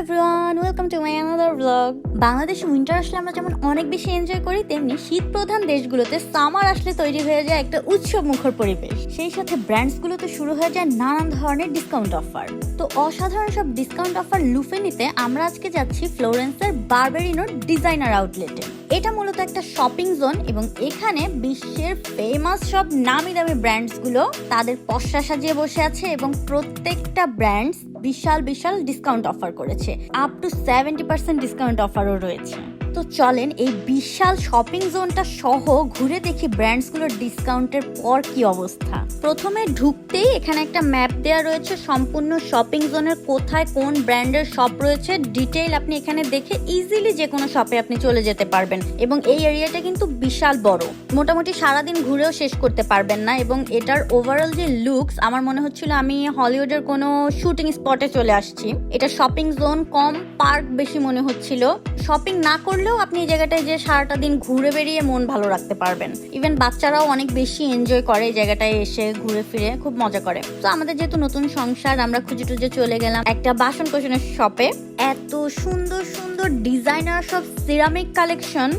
Everyone welcome to my another blog বাংলাদেশে winter আসলে আমরা যেমন অনেক বেশি এনজয় করি, তেমনি শীত প্রধান দেশগুলোতে সামার আসলে তৈরি হয়ে যায় একটা উৎসব মুখর পরিবেশ। সেই সাথে ব্র্যান্ডসগুলোতে শুরু হয়ে যায় নানান ধরনের ডিসকাউন্ট অফার তো অসাধারণ সব ডিসকাউন্ট অফার লুফে নিতে আমরা আজকে যাচ্ছি ফ্লোরেন্সের বারবেরিনোর ডিজাইনার আউটলেটে এটা মূলত একটা শপিং জোন এবং এখানে বিশ্বের ফেমাস সব নামি দামি ব্র্যান্ডসগুলো তাদের পশা সাজিয়ে বসে আছে এবং প্রত্যেকটা ব্র্যান্ডস বিশাল বিশাল ডিসকাউন্ট অফার করেছে। Up to seventy percent discount অফারও রয়েছে। তো চলেন এই বিশাল শপিং জোনটা সহ ঘুরে দেখি ব্র্যান্ডসগুলোর ডিসকাউন্টের পর কি অবস্থা। প্রথমে ঢুকতেই এখানে একটা ম্যাপ দেওয়া রয়েছে, সম্পূর্ণ শপিং জোনের কোথায় কোন ব্র্যান্ডের শপ রয়েছে। ডিটেইল আপনি এখানে দেখে ইজিলি যে কোনো শপে আপনি চলে যেতে পারবেন এবং এই এরিয়াটা কিন্তু বিশাল বড়। মোটামুটি সারাদিন ঘুরেও শেষ করতে পারবেন না এবং এটার ওভারঅল যে লুকস আমার মনে হচ্ছিল আমি হলিউডের কোনো শুটিং স্পটে চলে আসছি। এটা শপিং জোন কম পার্ক বেশি মনে হচ্ছিল। শপিং না করলেও আপনি এই জায়গাটায় যে সারাটা দিন ঘুরে বেরিয়ে মন ভালো রাখতে পারবেন। ইভেন বাচ্চারাও অনেক বেশি এনজয় করে এই জায়গাটায় এসে ঘুরে ফিরে, খুব মজা করে। তো আমাদের যেহেতু নতুন সংসার, আমরা খুঁজে টুজে চলে গেলাম একটা বাসন কোসনের শপে এত সুন্দর সুন্দর ডিজাইনার সব সিরামিক কালেকশন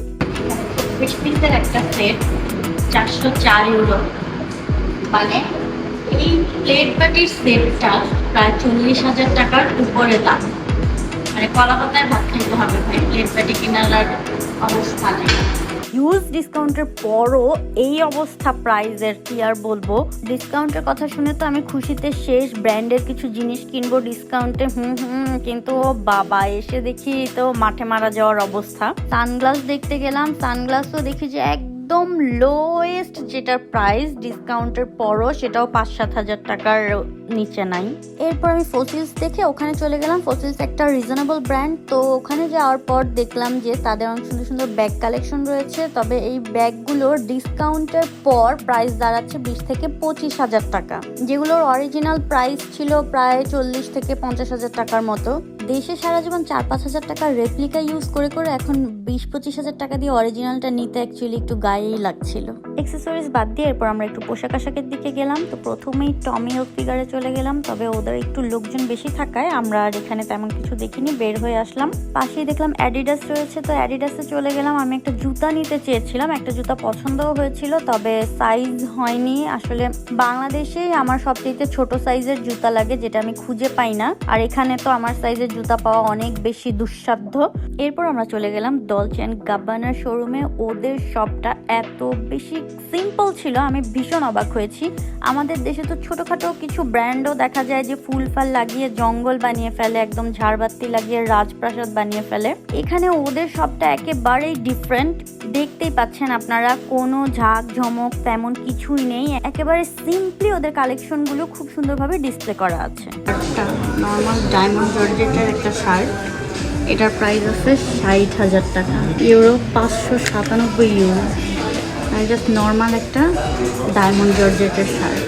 একটা সেট চারশো চার ইউরো মানে এই প্লেট বাটির সেটটা প্রায় চল্লিশ হাজার টাকার উপরে দাম। মানে কলা পাতায় ভাত খাইতে হবে। আর অবস্থা নেই। হিউজ ডিসকাউন্টের পরও এই অবস্থা প্রাইজের কি আর বলব? ডিসকাউন্টের কথা শুনে তো আমি খুশিতে শেষ। ব্র্যান্ডের কিছু জিনিস কিনবো ডিসকাউন্টে হুম হুম, কিন্তু বাবা, এসে দেখি তো মাঠে মারা যাওয়ার অবস্থা। সানগ্লাস দেখতে গেলাম সানগ্লাসও দেখি যে একদম লোয়েস্ট যেটার প্রাইস ডিসকাউন্টের পরও সেটাও পাঁচ সাত হাজার টাকার নিচে নাই। এরপর আমি ফসিলস দেখে ওখানে চলে গেলাম। ফসিলস একটা রিজনেবল ব্র্যান্ড তো ওখানে যাওয়ার পর দেখলাম যে তাদের অনেক সুন্দর সুন্দর ব্যাগ কালেকশন রয়েছে। তবে এই ব্যাগগুলোর ডিসকাউন্টের পর প্রাইস দাঁড়াচ্ছে বিশ থেকে পঁচিশ হাজার টাকা। যেগুলোর অরিজিনাল প্রাইস ছিল প্রায় চল্লিশ থেকে পঞ্চাশ হাজার টাকার মতো। দেশে সারা জীবন চার পাঁচ হাজার টাকার রেপ্লিকা ইউজ করে করে এখন বিশ পঁচিশ হাজার টাকা দিয়ে অরিজিনালটা নিতে অ্যাকচুয়ালি একটু গায়েই লাগছিল। এক্সেসরিজ বাদ দিয়ে এরপর আমরা একটু পোশাক আশাকের দিকে গেলাম। তো প্রথমেই টমি ফিগারে চলে গেলাম। তবে ওদের একটু লোকজন বেশি থাকায় আমরা আর এখানে তেমন কিছু দেখিনি, বের হয়ে আসলাম। পাশেই দেখলাম অ্যাডিডাস রয়েছে। তো অ্যাডিডাসে চলে গেলাম। আমি একটা জুতা নিতে চেয়েছিলাম। একটা জুতা পছন্দও হয়েছিল, তবে সাইজ হয়নি। আসলে বাংলাদেশেই আমার সবচেয়ে ছোট সাইজের জুতা লাগে, যেটা আমি খুঁজে পাই না। আর এখানে তো আমার সাইজের জুতা পাওয়া অনেক বেশি দুঃসাধ্য। এরপর আমরা চলে গেলাম দলচ অ্যান্ড গাব্বানার শোরুমে ওদের শপটা এত বেশি সিম্পল ছিল, আমি ভীষণ অবাক হয়েছি। আমাদের দেশে তো ছোটোখাটো কিছু ব্র্যান্ডও দেখা যায় যে ফুল ফাল লাগিয়ে জঙ্গল বানিয়ে ফেলে, একদম ঝাড়বাতি লাগিয়ে রাজপ্রাসাদ বানিয়ে ফেলে। এখানে ওদের সবটা একেবারেই ডিফারেন্ট দেখতেই পাচ্ছেন আপনারা, কোনো ঝাঁক ঝমক তেমন কিছুই নেই। একেবারে সিম্পলি ওদের কালেকশনগুলো খুব সুন্দরভাবে ডিসপ্লে করা আছে। একটা নর্মাল ডায়মন্ড জর্জেটের একটা শার্ট। এটার প্রাইস আছে ষাট হাজার টাকা। ইউরো পাঁচশো সাতানব্বই ইউরো আর জাস্ট নর্মাল একটা ডায়মন্ড জর্জেটের শার্ট।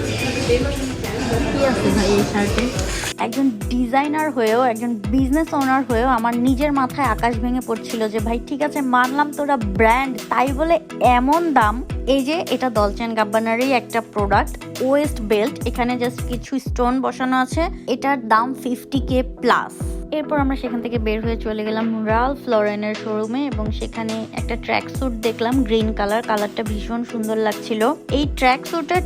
একজন ডিজাইনার হয়েও, একজন বিজনেস ওনার হয়েও আমার নিজের মাথায় আকাশ ভেঙে পড়ছিল যে, ভাই, ঠিক আছে, মানলাম তোরা ব্র্যান্ড তাই বলে এমন দাম। এই যে, এটা দলচেন গাব্বানারই একটা প্রোডাক্ট ওয়েস্ট বেল্ট এখানে জাস্ট কিছু স্টোন বসানো আছে। এটার দাম ফিফটি কে প্লাস এরপর আমরা সেখান থেকে বের হয়ে চলে গেলাম রাল ফ্লোরেনের শোরুমে এবং সেখানে একটা ট্র্যাক স্যুট দেখলাম গ্রিন কালার কালারটা ভীষণ সুন্দর লাগছিল। এই ট্র্যাক স্যুটের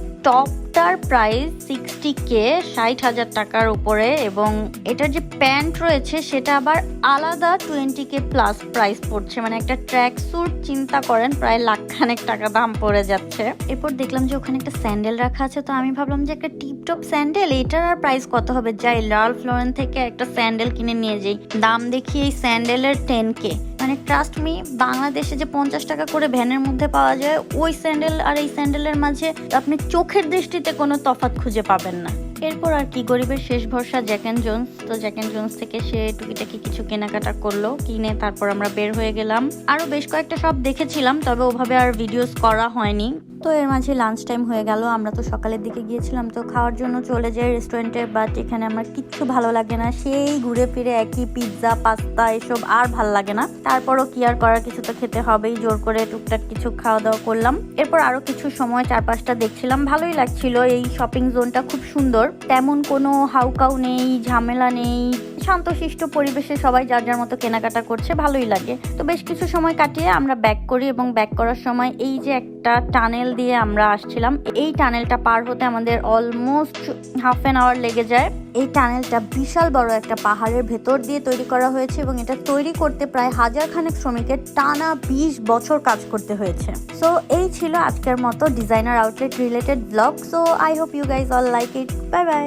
টপটার প্রাইস সিক্সটি কে ষাট হাজার টাকার উপরে এবং এটার যে প্যান্ট রয়েছে সেটা আবার আলাদা টোয়েন্টি কে প্লাস প্রাইস পড়ছে। মানে একটা ট্র্যাক স্যুট চিন্তা করেন, প্রায় লাখখানেক টাকা দাম পড়ে যাচ্ছে। এরপর দেখলাম যে ওখানে একটা স্যান্ডেল রাখা আছে, তো আমি ভাবলাম যে একটা টিপটপ স্যান্ডেল এটার আর প্রাইস কত হবে? যাই, লাল ফ্লোরেন থেকে একটা স্যান্ডেল কিনে নিয়ে যাই। দাম দেখি এই স্যান্ডেলের টেন কে মানে ট্রাস্ট মি বাংলাদেশে যে পঞ্চাশ টাকা করে ভ্যানের মধ্যে পাওয়া যায়, ওই স্যান্ডেল আর এই স্যান্ডেলের মাঝে আপনি চোখের দৃষ্টিতে কোনো তফাত খুঁজে পাবেন না। এরপর আর কি গরিবের শেষ ভরসা জ্যাকেন জোন্স তো জ্যাকেন জোন্স থেকে সে টুকিটাকি কিছু কেনাকাটা করল, কিনে তারপর আমরা বের হয়ে গেলাম। আরও বেশ কয়েকটা সব দেখেছিলাম, তবে ওভাবে আর ভিডিওস করা হয়নি। তো এর মাঝে লাঞ্চ টাইম হয়ে গেল, আমরা তো সকালের দিকে গিয়েছিলাম, তো খাওয়ার জন্য চলে যাই রেস্টুরেন্টে বাট এখানে আমার কিচ্ছু ভালো লাগে না। সেই ঘুরে ফিরে একই পিৎজা পাস্তা এসব আর ভালো লাগে না। তারপরও কি আর করার, কিছু তো খেতে হবেই। জোর করে টুকটাক কিছু খাওয়া দাওয়া করলাম। এরপর আরও কিছু সময় চারপাশটা দেখছিলাম। ভালোই লাগছিল। এই শপিং জোনটা খুব সুন্দর। তেমন কোনো হাউকাউ নেই, ঝামেলা নেই। শান্তশিষ্ট পরিবেশে সবাই যার যার মতো কেনাকাটা করছে, ভালোই লাগে। তো বেশ কিছু সময় কাটিয়ে আমরা ব্যাক করি এবং ব্যাক করার সময় এই যে একটা টানেল দিয়ে আমরা আসছিলাম, এই টানেলটা পার হতে আমাদের অলমোস্ট হাফ অ্যান আওয়ার লেগে যায়। এই টানেলটা বিশাল বড় একটা পাহাড়ের ভেতর দিয়ে তৈরি করা হয়েছে এবং এটা তৈরি করতে প্রায় হাজার খানেক শ্রমিকের টানা বিশ বছর কাজ করতে হয়েছে। সো এই ছিল আজকের মতো designer outlet related blog so I hope you guys all like it bye bye